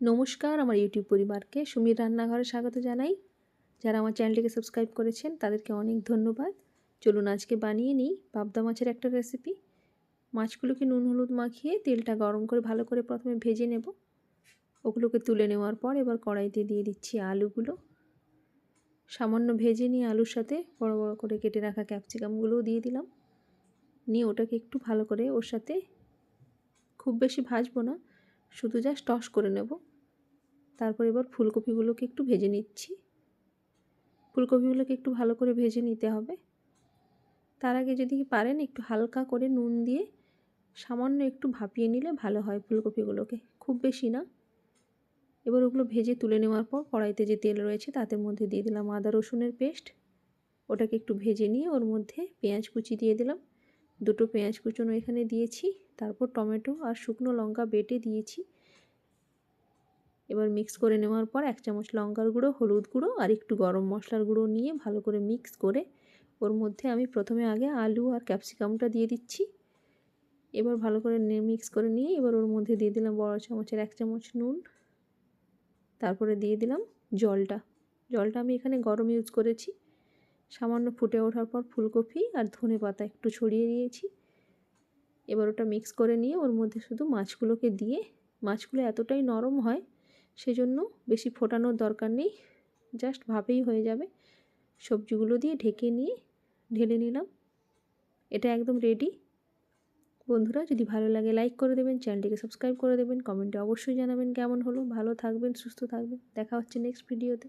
নমস্কার, আমার ইউটিউব পরিবারকে সুমির রান্নাঘরে স্বাগত জানাই। যারা আমার চ্যানেলটিকে সাবস্ক্রাইব করেছেন, তাদেরকে অনেক ধন্যবাদ। চলুন আজকে বানিয়ে নিই পাবদা মাছের একটা রেসিপি মাছগুলোকে নুন, হলুদ মাখিয়ে তেলটা গরম করে ভালো করে প্রথমে ভেজে নেব। ওগুলোকে তুলে নেওয়ার পর এবার কড়াইতে দিয়ে দিচ্ছি আলুগুলো। সামান্য ভেজে নিয়ে আলুর সাথে বড় বড় করে কেটে রাখা ক্যাপসিকামগুলোও দিয়ে দিলাম। নিয়ে ওটাকে একটু ভালো করে ওর সাথে খুব বেশি ভাজবো না। শুধু জাস্ট টস করে নেব। তারপর এবার ফুলকপিগুলোকে একটু ভেজে নিচ্ছি। ফুলকপিগুলোকে একটু ভালো করে ভেজে নিতে হবে। তার আগে যদি পারেন একটু হালকা করে নুন দিয়ে সামান্য একটু ভাপিয়ে নিলে ভালো হয় ফুলকপিগুলোকে। খুব বেশি না। এবার ওগুলো ভেজে তুলে নেওয়ার পর কড়াইতে যে তেল রয়েছে তাতে মধ্যে দিয়ে দিলাম আদা রসুনের পেস্ট। ওটাকে একটু ভেজে নিয়ে ওর মধ্যে পেঁয়াজ কুচি দিয়ে দিলাম। দুটো পেঁয়াজ কুচনো এখানে দিয়েছি, তারপর টমেটো আর শুকনো লঙ্কা বেটে দিয়েছি। এবার মিক্স করে নেওয়ার পর এক চামচ লঙ্কার গুঁড়ো, হলুদ গুঁড়ো আর একটু গরম মশলার গুঁড়ো নিয়ে ভালো করে মিক্স করে ওর মধ্যে আমি প্রথমে আগে আলু আর ক্যাপসিকামটা দিয়ে দিচ্ছি। এবার ভালো করে মিক্স করে নিয়ে এবার ওর মধ্যে দিয়ে দিলাম বড় চামচের এক চামচ নুন। তারপরে দিয়ে দিলাম জলটা। জলটা আমি এখানে গরম ইউজ করেছি। সামান্য ফুটে ওঠার পর ফুলকপি আর ধনে পাতা একটু ছড়িয়ে দিয়েছি। এবার ওটা মিক্স করে নিয়ে ওর মধ্যে শুধু মাছগুলোকে দিয়ে, মাছগুলো এতটাই নরম হয় সেজন্য বেশি ফোটানোর দরকার নেই জাস্ট ভাবেই হয়ে যাবে। সবজিগুলো দিয়ে ঢেকে নিয়ে ঢেলে নিলাম। এটা একদম রেডি বন্ধুরা, যদি ভালো লাগে লাইক করে দেবেন চ্যানেলটিকে সাবস্ক্রাইব করে দেবেন কমেন্টে অবশ্যই জানাবেন কেমন হলো। ভালো থাকবেন, সুস্থ থাকবেন। দেখা হচ্ছে নেক্সট ভিডিওতে